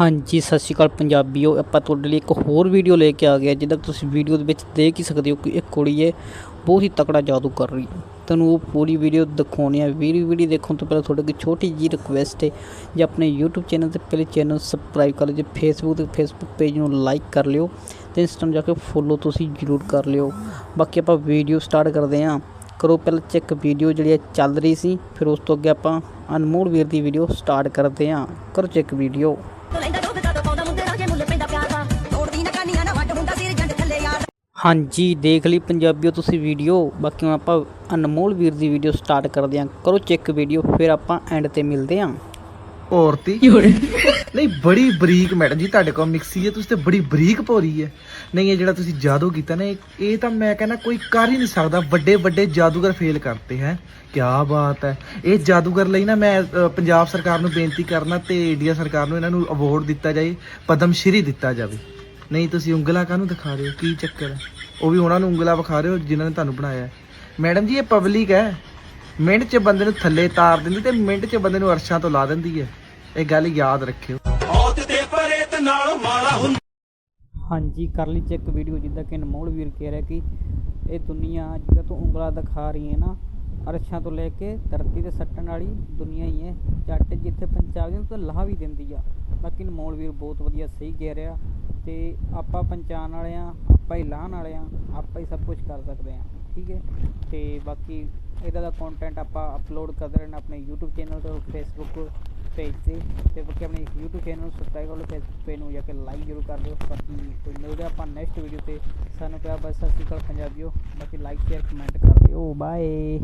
ਹਾਂਜੀ, ਸਤਿ ਸ਼੍ਰੀ ਅਕਾਲ ਪੰਜਾਬੀਓ। ਆਪਾਂ ਤੁਹਾਡੇ ਲਈ ਇੱਕ ਹੋਰ ਵੀਡੀਓ ਲੈ ਕੇ ਆ ਗਏ ਜਿੱਦਾਂ ਤੁਸੀਂ ਵੀਡੀਓ ਦੇ ਵਿੱਚ ਦੇਖ ਹੀ ਸਕਦੇ ਹੋ ਕਿ ਇੱਕ ਕੁੜੀ ਹੈ ਬਹੁਤ ਹੀ ਤਕੜਾ ਜਾਦੂ ਕਰ ਰਹੀ ਹੈ। ਤੁਹਾਨੂੰ ਉਹ ਪੂਰੀ ਵੀਡੀਓ ਦਿਖਾਉਣੀ ਹੈ। ਵੀਡੀਓ ਵੀਡੀਓ ਦੇਖਣ ਤੋਂ ਪਹਿਲਾਂ ਤੁਹਾਡੇ ਕੋਲ ਛੋਟੀ ਜਿਹੀ ਰਿਕੁਐਸਟ ਹੈ ਜੇ ਆਪਣੇ YouTube ਚੈਨਲ ਤੇ ਪਹਿਲੇ ਚੈਨਲ ਸਬਸਕ੍ਰਾਈਬ ਕਰ ਲਿਓ, ਜੇ Facebook ਤੇ ਫੇਸਬੁੱਕ ਪੇਜ ਨੂੰ ਲਾਈਕ ਕਰ ਲਿਓ, ਤੇ ਇੰਸਟਾਗ੍ਰਾਮ ਜਾ ਕੇ ਫੋਲੋ ਤੁਸੀਂ ਜ਼ਰੂਰ ਕਰ ਲਿਓ। ਬਾਕੀ ਆਪਾਂ ਵੀਡੀਓ ਸਟਾਰਟ ਕਰਦੇ ਹਾਂ। ਕਰੋ ਪਹਿਲਾਂ ਚੈੱਕ ਵੀਡੀਓ ਜਿਹੜੀ ਹੈ ਚੱਲ ਰਹੀ ਸੀ, ਫਿਰ ਉਸ ਤੋਂ ਅੱਗੇ ਆਪਾਂ ਅਨਮੋਲ ਵੀਰ ਦੀ ਵੀਡੀਓ ਸਟਾਰਟ ਕਰਦੇ ਹਾਂ। ਕਰੋ ਚੈੱਕ ਵੀਡੀਓ ਹਾਂਜੀ ਦੇਖ ਲਈ ਪੰਜਾਬੀਓ ਤੁਸੀਂ ਵੀਡੀਓ। ਬਾਕੀ ਹੁਣ ਆਪਾਂ ਅਨਮੋਲ ਵੀਰ ਦੀ ਵੀਡੀਓ ਸਟਾਰਟ ਕਰਦੇ ਹਾਂ ਕਰੋ ਚੈੱਕ ਵੀਡੀਓ ਫਿਰ ਆਪਾਂ ਐਂਡ ਤੇ ਮਿਲਦੇ ਹਾਂ ਔਰਤੀ ਨਹੀਂ ਬੜੀ ਬਰੀਕ ਮੈਡਮ ਜੀ ਤੁਹਾਡੇ ਕੋਲ ਮਿਕਸੀ ਹੈ ਤੁਸੀਂ ਤੇ ਬੜੀ ਬਰੀਕ ਭੋਰੀ ਹੈ। ਨਹੀਂ ਇਹ ਜਿਹੜਾ ਤੁਸੀਂ ਜਾਦੂ ਕੀਤਾ ਨਾ ਇਹ- ਇਹ ਤਾਂ ਮੈਂ ਕਹਿੰਦਾ ਕੋਈ ਕਰ ਹੀ ਨਹੀਂ ਸਕਦਾ। ਵੱਡੇ ਵੱਡੇ ਜਾਦੂਗਰ ਫੇਲ ਕਰਤੇ ਹੈ। ਕੀ ਬਾਤ ਹੈ। ਇਹ ਜਾਦੂਗਰ ਲਈ ਨਾ ਮੈਂ ਅ, ਪੰਜਾਬ ਸਰਕਾਰ ਨੂੰ ਬੇਨਤੀ ਕਰਨਾ ਤੇ ਇੰਡੀਆ ਸਰਕਾਰ ਨੂੰ ਇਹਨਾਂ ਨੂੰ ਅਵਾਰਡ ਦਿੱਤਾ ਜਾਏ ਪਦਮ ਸ਼੍ਰੀ ਦਿੱਤਾ ਜਾਵੇ। ਨਹੀਂ ਤੁਸੀਂ ਉਂਗਲਾ ਕਾਹਨੂੰ ਦਿਖਾ ਰਹੇ ਹੋ? ਕੀ ਚੱਕਰ ਹੈ? ਉਹ ਵੀ ਉਹਨਾਂ ਨੂੰ ਉਂਗਲਾ ਵਿਖਾ ਰਹੇ ਹੋ ਜਿਨ੍ਹਾਂ ਨੇ ਤੁਹਾਨੂੰ ਬਣਾਇਆ ਹੈ। ਮੈਡਮ ਜੀ ਇਹ ਪਬਲਿਕ ਹੈ। ਮਿੰਟ 'ਚ ਬੰਦੇ ਨੂੰ ਥੱਲੇ ਤਾਰ ਦਿੰਦੀ ਤੇ ਮਿੰਟ 'ਚ ਬੰਦੇ ਨੂੰ ਅਰਸ਼ਾਂ ਤੋਂ ਲਾ ਦਿੰਦੀ ਹੈ। ਇਹ ਗੱਲ ਯਾਦ ਰੱਖਿਓ। ਹਾਂਜੀ ਕਰ ਲਈ ਚੈੱਕ ਵੀਡੀਓ ਜਿੱਦਾਂ ਕਿ ਅਨਮੋਲ ਵੀਰ ਕਹਿ ਰਿਹਾ ਕਿ ਇਹ ਦੁਨੀਆ ਜਿਹਦਾ ਤੋਂ ਉਂਗਲਾ ਦਿਖਾ ਰਹੀ ਹੈ ਨਾ ਅਰਸ਼ਾਂ ਤੋਂ ਲੈ ਕੇ ਧਰਤੀ ਤੇ ਸੱਟਣ ਵਾਲੀ ਦੁਨੀਆ ਹੀ ਹੈ। ਜੱਟ ਜਿੱਥੇ ਪੰਜਾਬ ਦੀ ਤਾਂ ਲਾਹ ਵੀ ਦਿੰਦੀ ਆ। ਬਾਕੀ ਅਨਮੋਲ ਵੀਰ ਬਹੁਤ ਵਧੀਆ ਸਹੀ ਕਹਿ ਰਿਹਾ ਤੇ ਆਪਾਂ ਪਛਾਣ ਵਾਲੇ ਆ ਆਪਾਂ ਹੀ ਲਾਹਣ ਵਾਲੇ ਆ ਆਪਾਂ ਹੀ ਸਭ ਕੁਝ ਕਰ ਸਕਦੇ ਆ ਠੀਕ ਹੈ? ਤੇ ਬਾਕੀ ਇਹਦਾ ਦਾ ਕੰਟੈਂਟ ਆਪਾਂ ਅਪਲੋਡ ਕਰਦੇ ਰਹਿਣਾ ਆਪਣੇ YouTube ਚੈਨਲ ਤੇ ਫੇਸਬੁੱਕ ਪੇਜ ਤੇ ਤੇ ਬਾਕੀ ਆਪਣੇ YouTube ਚੈਨਲ ਨੂੰ ਸਬਸਕ੍ਰਾਈਬ ਕਰ ਲਓ ਫੇਸਬੁੱਕ ਪੇਜ ਨੂੰ ਜਾ ਕੇ ਲਾਈਕ ਜ਼ਰੂਰ ਕਰ ਦਿਓ ਬਾਕੀ ਕੋਈ ਮਿਲਦੇ ਆਪਾਂ ਨੈਕਸਟ ਵੀਡੀਓ ਤੇ। ਸਾਨੂੰ ਪਿਆ ਬਸ ਸਤਿ ਸ਼੍ਰੀ ਅਕਾਲ ਪੰਜਾਬੀਓ। ਬਾਕੀ ਲਾਈਕ ਸ਼ੇਅਰ ਕਮੈਂਟ ਕਰ ਦਿਓ। ਬਾਏ